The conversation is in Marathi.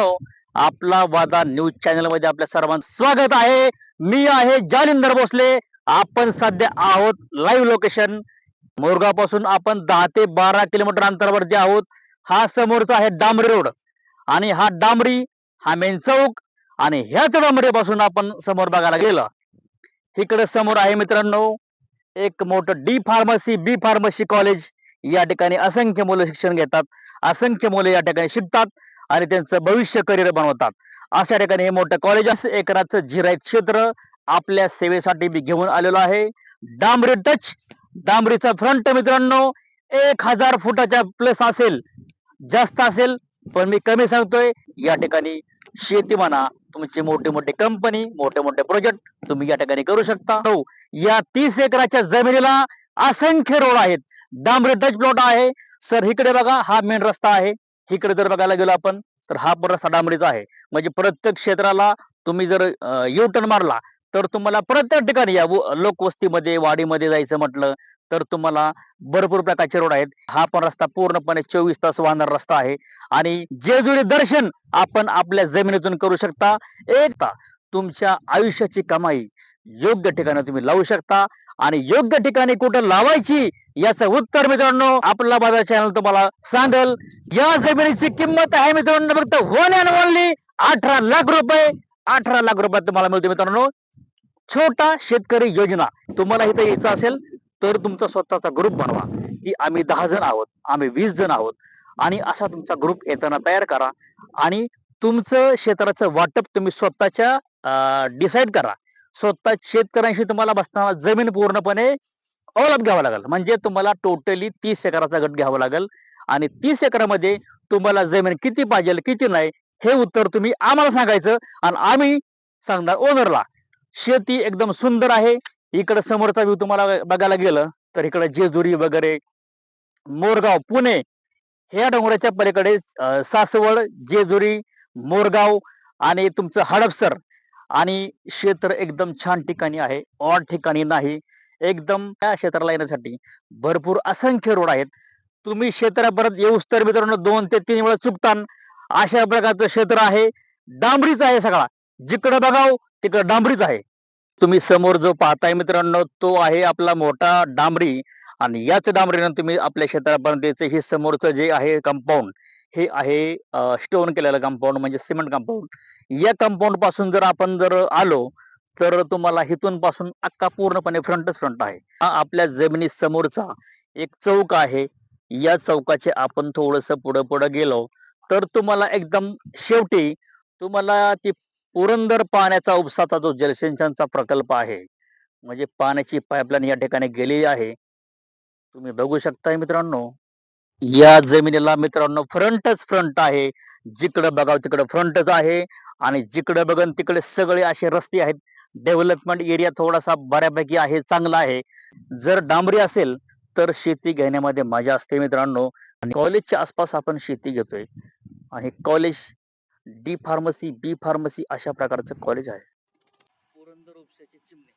मित्रांनो आपला वादा न्यूज चॅनलमध्ये आपल्या सर्वांचं स्वागत आहे. मी आहे जालिंदर भोसले. आपण सध्या आहोत लाईव्ह लोकेशन मोरगावपासून आपण दहा ते बारा किलोमीटर अंतरावरती आहोत हा समोरचा आहे डांबरी रोड. आणि हा डांबरी हा मेन चौक आणि ह्याच डांबरीपासून आपण समोर बघायला गेलो. इकडे समोर आहे मित्रांनो एक मोठं D pharmacy B pharmacy college या ठिकाणी असंख्य मुलं शिक्षण घेतात. असंख्य मुलं या ठिकाणी शिकतात. आणि त्यांचं भविष्य करिअर बनवतात. अशा ठिकाणी हे मोठं कॉलेज असं एकराचं जिरायत क्षेत्र आपल्या सेवेसाठी मी घेऊन आलेलो आहे. डांबरी टच डांबरीचा फ्रंट मित्रांनो एक हजार फुटाच्या प्लस असेल जास्त असेल पण मी कमी सांगतोय या ठिकाणी शेती म्हणा तुमची मोठी मोठी कंपनी मोठे मोठे प्रोजेक्ट तुम्ही या ठिकाणी करू शकता. हो या तीस एकराच्या जमिनीला असंख्य रोड आहेत. डांबरी टच प्लॉट आहे. सर इकडे बघा हा मेन रस्ता आहे. इकडे जर बघायला गेलो आपण तर हा पण रस्ता आहे. म्हणजे प्रत्येक क्षेत्राला तुम्ही जर यू टर्न मारला तर तुम्हाला प्रत्येक ठिकाणी या लोकवस्तीमध्ये वाडीमध्ये जायचं म्हटलं तर तुम्हाला भरपूर प्रकारचे रोड आहेत. हा पण रस्ता पूर्णपणे चोवीस तास वाहणारा रस्ता आहे. आणि जेजुरी दर्शन आपण आपल्या जमिनीतून करू शकता. एकता तुमच्या आयुष्याची कमाई योग्य ठिकाणी तुम्ही लावू शकता आणि योग्य ठिकाणी कुठं लावायची याचं उत्तर मित्रांनो आपला माझा चॅनल तुम्हाला सांगल. या जमिनीची किंमत आहे मित्रांनो फक्त वन अँड ओनली अठरा लाख रुपये. अठरा लाख रुपयात तुम्हाला मिळतो मित्रांनो. छोटा शेतकरी योजना. तुम्हाला इथे यायचं असेल तर तुमचा स्वतःचा ग्रुप बनवा की आम्ही दहा जण आहोत आम्ही वीस जण आहोत आणि असा तुमचा ग्रुप येताना तयार करा आणि तुमचं क्षेत्राचं वाटप तुम्ही स्वतःच्या डिसाईड करा. स्वतः शेतकऱ्यांशी तुम्हाला बसताना जमीन पूर्णपणे अवलंब घ्यावा लागेल. म्हणजे तुम्हाला टोटली तीस एकराचा गट घ्यावा लागेल. आणि तीस एकरामध्ये तुम्हाला जमीन किती पाहिजे किती नाही हे उत्तर तुम्ही आम्हाला सांगायचं आणि आम्ही सांगणार ओनरला शेती एकदम सुंदर आहे. इकडे समोरचा व्ह्यू तुम्हाला बघायला गेलं तर इकडे जेजुरी वगैरे मोरगाव पुणे ह्या डोंगराच्या पलीकडे सासवड जेजुरी मोरगाव आणि तुमचं हडपसर आणि क्षेत्र एकदम छान ठिकाणी आहे. ऑड ठिकाणी नाही. एकदम त्या क्षेत्राला येण्यासाठी भरपूर असंख्य रोड आहेत. तुम्ही क्षेत्रापर्यंत येऊस तर मित्रांनो दोन ते तीन वेळा चुकतान. अशा प्रकारचं क्षेत्र आहे. डांबरीच आहे सगळा. जिकडे बघाव तिकडे डांबरीच आहे. तुम्ही समोर जो पाहताय मित्रांनो तो आहे आपला मोठा डांबरी. आणि याच डांबरीनं तुम्ही आपल्या क्षेत्रापर्यंत हे समोरचं जे आहे कंपाऊंड हे आहे स्टोन केलेलं कंपाऊंड म्हणजे सिमेंट कंपाऊंड या कंपाऊंडपासून जर आपण जर आलो तर तुम्हाला हिथून पासून अख्खा पूर्णपणे फ्रंटच फ्रंट आहे. हा आपल्या जमिनी समोरचा एक चौक आहे. या चौकाचे आपण थोडस पुढे पुढे गेलो तर तुम्हाला एकदम शेवटी तुम्हाला ती पुरंदर पाण्याचा उपसाचा जो जलसिंचनचा प्रकल्प आहे म्हणजे पाण्याची पाईपलाईन या ठिकाणी गेलेली आहे. तुम्ही बघू शकताय मित्रांनो. या जमिनीला मित्रांनो फ्रंटच फ्रंट आहे. जिकडं बघाव तिकडं फ्रंटच आहे. आणि जिकडं बघन तिकडे सगळे असे रस्ते आहेत. डेव्हलपमेंट एरिया थोडासा बऱ्यापैकी आहे चांगला आहे. जर डांबरी असेल तर शेती घेण्यामध्ये मजा असते मित्रांनो. आणि कॉलेजच्या आसपास आपण शेती घेतोय. आणि college D pharmacy B pharmacy अशा प्रकारचं कॉलेज आहे. पुरंदर उपशाची चिमणी.